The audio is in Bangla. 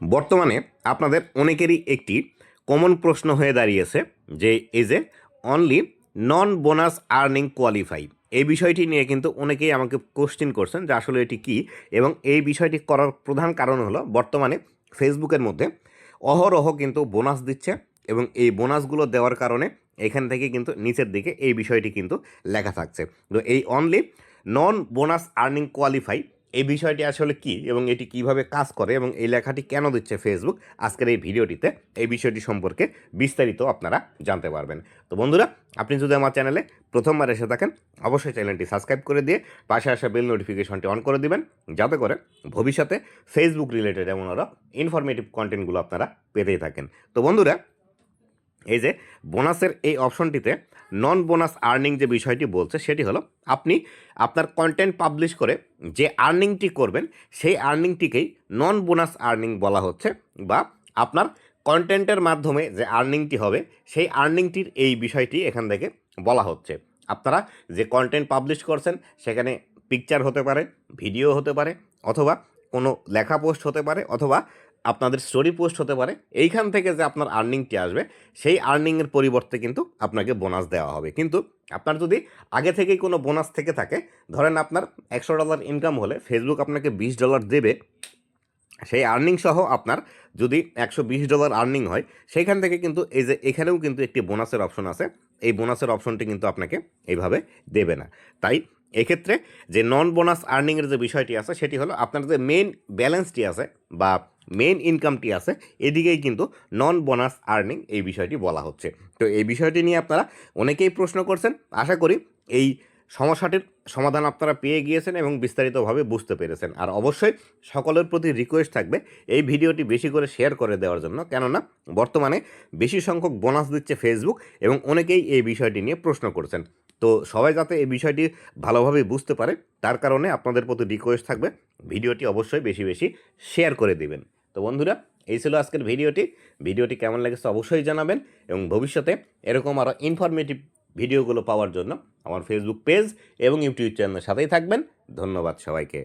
বর্তমানে আপনাদের অনেকেরই একটি কমন প্রশ্ন হয়ে দাঁড়িয়েছে যে, এই যে only non bonus earning qualify এই বিষয়টি নিয়ে কিন্তু অনেকেই আমাকে কোশ্চেন করছেন যে, আসলে এটি কী? এবং এই বিষয়টি করার প্রধান কারণ হলো, বর্তমানে ফেসবুকের মধ্যে অহরহ কিন্তু বোনাস দিচ্ছে এবং এই বোনাসগুলো দেওয়ার কারণে এখান থেকে কিন্তু নিচের দিকে এই বিষয়টি কিন্তু লেখা থাকছে। তো এই only non bonus earning qualify এই বিষয়টি আসলে কি এবং এটি কীভাবে কাজ করে এবং এই লেখাটি কেন দিচ্ছে ফেসবুক আজকের এই ভিডিওটিতে এই বিষয়টি সম্পর্কে বিস্তারিত আপনারা জানতে পারবেন। তো বন্ধুরা, আপনি যদি আমার চ্যানেলে প্রথমবার এসে থাকেন, অবশ্যই চ্যানেলটি সাবস্ক্রাইব করে দিয়ে পাশে আসা বেল নোটিফিকেশনটি অন করে দিবেন, যাতে করে ভবিষ্যতে ফেসবুক রিলেটেড এমন আরও ইনফরমেটিভ কন্টেন্টগুলো আপনারা পেতেই থাকেন। তো বন্ধুরা এই যে বোনাসের এই অপশনটিতে নন বোনাস আর্নিং যে বিষয়টি বলছে, সেটি হলো আপনি আপনার কন্টেন্ট পাবলিশ করে যে আর্নিংটি করবেন, সেই আর্নিংটিকেই নন বোনাস আর্নিং বলা হচ্ছে বা আপনার কন্টেন্টের মাধ্যমে যে আর্নিংটি হবে, সেই আর্নিংটির এই বিষয়টি এখান থেকে বলা হচ্ছে। আপনারা যে কন্টেন্ট পাবলিশ করছেন, সেখানে পিকচার হতে পারে ভিডিও হতে পারে, অথবা কোনো লেখা পোস্ট হতে পারে, অথবা আপনাদের স্টোরি পোস্ট হতে পারে, এইখান থেকে যে আপনার আর্নিংটি আসবে, সেই আর্নিংয়ের পরিবর্তে কিন্তু আপনাকে বোনাস দেওয়া হবে। কিন্তু আপনার যদি আগে থেকেই কোনো বোনাস থেকে থাকে, ধরেন আপনার একশো ডলার ইনকাম হলে ফেসবুক আপনাকে বিশ ডলার দেবে, সেই আর্নিং সহ আপনার যদি একশো বিশ ডলার আর্নিং হয়, সেইখান থেকে কিন্তু এই যে এখানেও কিন্তু একটি বোনাসের অপশন আছে, এই বোনাসের অপশনটি কিন্তু আপনাকে এইভাবে দেবে না। তাই এক্ষেত্রে যে নন বোনাস আর্নিংয়ের যে বিষয়টি আছে, সেটি হলো আপনার যে মেন ব্যালেন্সটি আছে বা মেন ইনকামটি আছে, এদিকেই কিন্তু নন বোনাস আর্নিং এই বিষয়টি বলা হচ্ছে। তো এই বিষয়টি নিয়ে আপনারা অনেকেই প্রশ্ন করছেন, আশা করি এই সমস্যাটির সমাধান আপনারা পেয়ে গিয়েছেন এবং বিস্তারিতভাবে বুঝতে পেরেছেন। আর অবশ্যই সকলের প্রতি রিকোয়েস্ট থাকবে এই ভিডিওটি বেশি করে শেয়ার করে দেওয়ার জন্য, কেননা বর্তমানে বেশি সংখ্যক বোনাস দিচ্ছে ফেসবুক এবং অনেকেই এই বিষয়টি নিয়ে প্রশ্ন করছেন। তো সবাই যাতে এই বিষয়টি ভালোভাবে বুঝতে পারে, তার কারণে আপনাদের প্রতি রিকোয়েস্ট থাকবে, ভিডিওটি অবশ্যই বেশি বেশি শেয়ার করে দিবেন। বন্ধুরা, এই ছিল আজকের ভিডিওটি। ভিডিওটি কেমন লেগেছে অবশ্যই জানাবেন এবং ভবিষ্যতে এরকম আরও ইনফরমেটিভ ভিডিওগুলো পাওয়ার জন্য আমার ফেসবুক পেজ এবং ইউটিউব চ্যানেলের সাথেই থাকবেন। ধন্যবাদ সবাইকে।